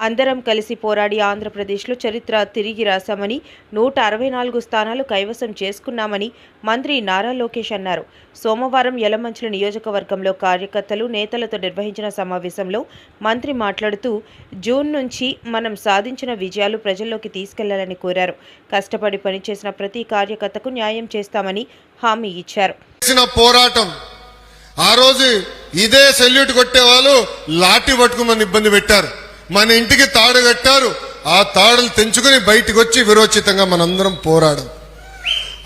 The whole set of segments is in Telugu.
అందరం కలిసి పోరాడి ఆంధ్రప్రదేశ్లో చరిత్ర తిరిగి రాశామని నూట అరవై నాలుగు స్థానాలు కైవసం చేసుకున్నామని మంత్రి నారా లోకేష్ అన్నారు. సోమవారం యలమంచిలి నియోజకవర్గంలో కార్యకర్తలు నేతలతో నిర్వహించిన సమావేశంలో మంత్రి మాట్లాడుతూ జూన్ నుంచి మనం సాధించిన విజయాలు ప్రజల్లోకి తీసుకెళ్ళాలని కోరారు. కష్టపడి పనిచేసిన ప్రతి కార్యకర్తకు న్యాయం చేస్తామని హామీ ఇచ్చారు. పోరాటం ఆ రోజు ఇదే సెల్యూట్ కొట్టే వాళ్ళు లాఠీ పట్టుకుని ఇబ్బంది పెట్టారు. మన ఇంటికి తాడు కట్టారు. ఆ తాడులు తెంచుకుని బయటకు వచ్చి విరోచితంగా మనందరం పోరాడం.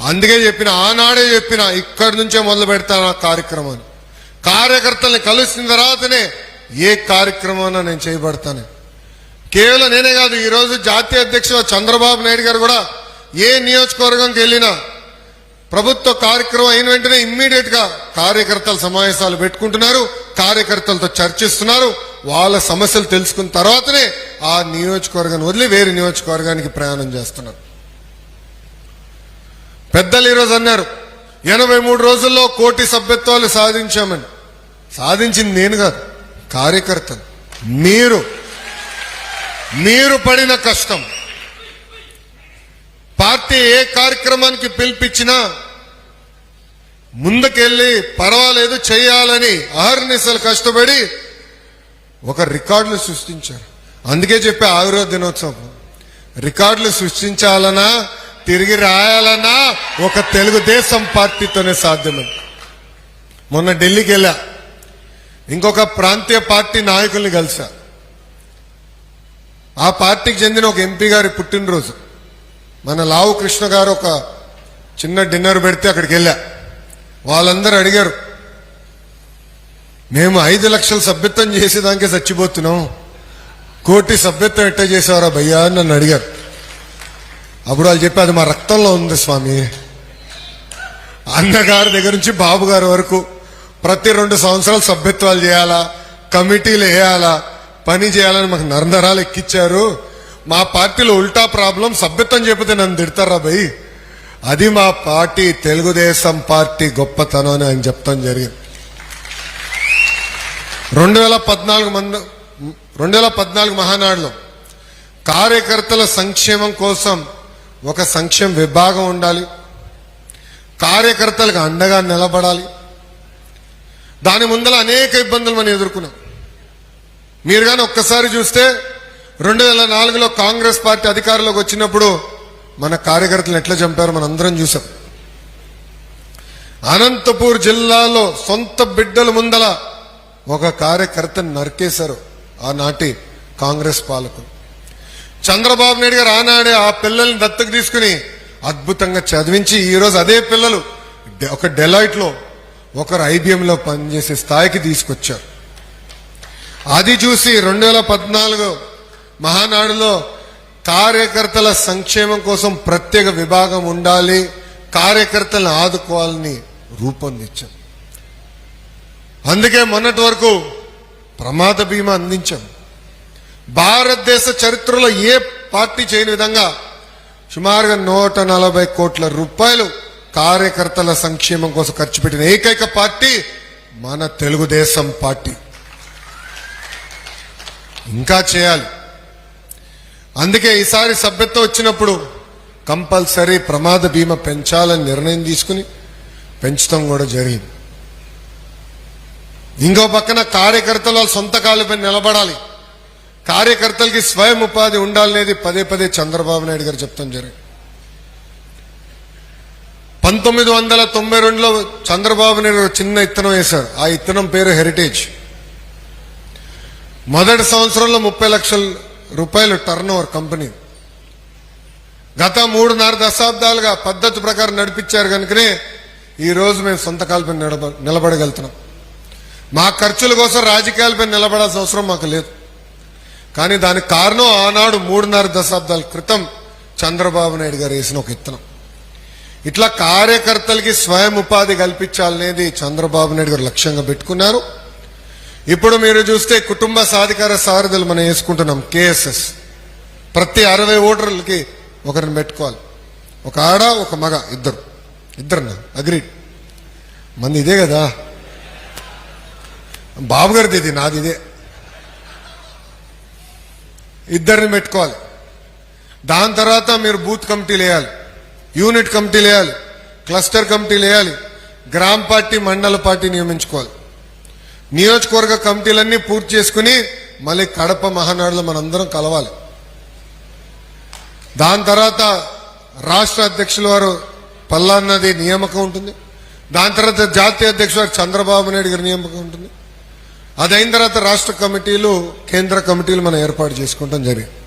అందుకే చెప్పిన ఆనాడే చెప్పిన ఇక్కడి నుంచే మొదలు పెడతాను ఆ కార్యక్రమాన్ని. కార్యకర్తల్ని కలిసిన తర్వాతనే ఏ కార్యక్రమాన్ని నేను చేయబడతాను. కేవలం నేనే కాదు ఈరోజు జాతీయ అధ్యక్షుడు చంద్రబాబు నాయుడు గారు కూడా ఏ నియోజకవర్గంకి వెళ్ళినా ప్రభుత్వ కార్యక్రమం అయిన వెంటనే ఇమ్మీడియట్గా కార్యకర్తల సమావేశాలు పెట్టుకుంటున్నారు. కార్యకర్తలతో చర్చిస్తున్నారు. వాళ్ళ సమస్యలు తెలుసుకున్న తర్వాతనే ఆ నియోజకవర్గాన్ని వదిలి వేరే నియోజకవర్గానికి ప్రయాణం చేస్తున్నారు. పెద్దలు ఈరోజు అన్నారు ఎనభై మూడు రోజుల్లో కోటి సభ్యత్వాలు సాధించామని. సాధించింది నేను కాదు కార్యకర్తలు. మీరు మీరు పడిన కష్టం. పార్టీ ఏ కార్యక్రమానికి పిలిపించినా ముందుకెళ్ళి పర్వాలేదు చేయాలని అహర్నిశలు కష్టపడి ఒక రికార్డులు సృష్టించారు. అందుకే చెప్పే ఆవిరో దినోత్సవం. రికార్డులు సృష్టించాలన్నా తిరిగి రాయాలన్నా ఒక తెలుగుదేశం పార్టీతోనే సాధ్యమే మొన్న ఢిల్లీకి వెళ్ళా ఇంకొక ప్రాంతీయ పార్టీ నాయకుల్ని కలిసా. ఆ పార్టీకి చెందిన ఒక ఎంపీ గారి పుట్టినరోజు. మన లావు కృష్ణ గారు ఒక చిన్న డిన్నర్ పెడితే అక్కడికి వెళ్ళా. వాళ్ళందరూ అడిగారు మేము ఐదు లక్షలు సభ్యత్వం చేసేదానికే చచ్చిపోతున్నాం. కోటి సభ్యత్వం ఎట్ట చేసేవారా భయ్యా? అని నన్ను అడిగారు. అప్పుడు వాళ్ళు చెప్పి అది మా రక్తంలో ఉంది స్వామి. అన్నగారి దగ్గర నుంచి బాబు గారి వరకు ప్రతి రెండు సంవత్సరాలు సభ్యత్వాలు చేయాలా కమిటీలు వేయాలా పని చేయాలని మాకు నరందరాలు ఎక్కిచ్చారు. మా పార్టీలో ఉల్టా ప్రాబ్లం సభ్యత్వం చెప్పితే నన్ను తిడతారా భయ్ అది మా పార్టీ తెలుగుదేశం పార్టీ గొప్పతనం అని ఆయన చెప్తాం జరిగింది. రెండు వేల పద్నాలుగు మంది రెండు వేల పద్నాలుగు మహానాడులో కార్యకర్తల సంక్షేమం కోసం ఒక సంక్షేమ విభాగం ఉండాలి. కార్యకర్తలకు అండగా నిలబడాలి. దాని ముందర అనేక ఇబ్బందులు మనం ఎదుర్కొన్నాం. మీరు కానీ ఒక్కసారి చూస్తే రెండు వేల నాలుగులో కాంగ్రెస్ పార్టీ అధికారంలోకి వచ్చినప్పుడు మన కార్యకర్తలు ఎట్లా చంపారో మనం అందరం చూసాం. అనంతపూర్ జిల్లాలో సొంత బిడ్డల ముందల ఒక కార్యకర్తను నరికేశారు ఆనాటి కాంగ్రెస్ పాలకులు చంద్రబాబు నాయుడు గారు ఆనాడే ఆ పిల్లల్ని దత్తకు తీసుకుని అద్భుతంగా చదివించి ఈరోజు అదే పిల్లలు ఒక డెలాయిట్లో ఒకరు ఐబిఎం లో పనిచేసే స్థాయికి తీసుకొచ్చారు. అది చూసి రెండు వేల పద్నాలుగు మహానాడులో కార్యకర్తల సంక్షేమం కోసం ప్రత్యేక విభాగం ఉండాలి కార్యకర్తలను ఆదుకోవాలని రూపొందించాం. అందుకే మొన్నటి వరకు ప్రమాద బీమా అందించాం. భారతదేశ చరిత్రలో ఏ పార్టీ చేయని విధంగా సుమారుగా నూట నలభై కోట్ల రూపాయలు కార్యకర్తల సంక్షేమం కోసం ఖర్చు పెట్టిన ఏకైక పార్టీ మన తెలుగుదేశం పార్టీ. ఇంకా చేయాలి. అందుకే ఈసారి సభ్యత్వం వచ్చినప్పుడు కంపల్సరీ ప్రమాద బీమా పెంచాలని నిర్ణయం తీసుకుని పెంచడం కూడా జరిగింది. ఇంకో పక్కన కార్యకర్తలు వాళ్ళ సొంత కాళ్ళపై నిలబడాలి. కార్యకర్తలకి స్వయం ఉపాధి ఉండాలనేది పదే పదే చంద్రబాబు నాయుడు గారు చెప్తాం జరిగింది పంతొమ్మిది వందల తొంభై రెండులో చంద్రబాబు నాయుడు చిన్న ఇత్తనం వేశారు. ఆ ఇత్తనం పేరు హెరిటేజ్. మొదటి సంవత్సరంలో ముప్పై లక్షలు రూపాయలు టర్న్ ఓవర్ కంపెనీ గత మూడున్నర దశాబ్దాలుగా పద్ధతి ప్రకారం నడిపించారు కనుకనే ఈ రోజు మేము సొంత కాలపై నిలబ నిలబడగలుగుతున్నాం. మా ఖర్చుల కోసం రాజకీయాలపై నిలబడాల్సిన అవసరం మాకు లేదు. కానీ దానికి కారణం ఆనాడు మూడున్నర దశాబ్దాల క్రితం చంద్రబాబు నాయుడు గారు వేసిన ఒక ఇత్తనం ఇట్లా కార్యకర్తలకి స్వయం ఉపాధి కల్పించాలనేది చంద్రబాబు నాయుడు గారు లక్ష్యంగా పెట్టుకున్నారు. ఇప్పుడు మీరు చూస్తే కుటుంబ సాధికార సారథులు మనం వేసుకుంటున్నాం కేఎస్ఎస్ ప్రతి అరవై ఓటర్లకి ఒకరిని పెట్టుకోవాలి. ఒక ఆడ ఒక మగ ఇద్దరు. ఇద్దరు అగ్రి మంది ఇదే కదా? బాబు గారిది ఇది నాది ఇదే. ఇద్దరిని పెట్టుకోవాలి. దాని తర్వాత మీరు బూత్ కమిటీలు వేయాలి. యూనిట్ కమిటీలు వేయాలి. క్లస్టర్ కమిటీలు వేయాలి. గ్రామ పార్టీ మండల పార్టీ నియమించుకోవాలి. నియోజకవర్గ కమిటీలన్నీ పూర్తి చేసుకుని మళ్ళీ కడప మహానాడులో మనందరం కలవాలి. దాని తర్వాత రాష్ట్ర అధ్యక్షుల వారు పల్లాన్నది నియామకం ఉంటుంది. దాని తర్వాత జాతీయ అధ్యక్షుడు చంద్రబాబు నాయుడు గారి నియామకం ఉంటుంది. అదైన తర్వాత రాష్ట్ర కమిటీలు కేంద్ర కమిటీలు మనం ఏర్పాటు చేసుకుంటాం జరిగింది.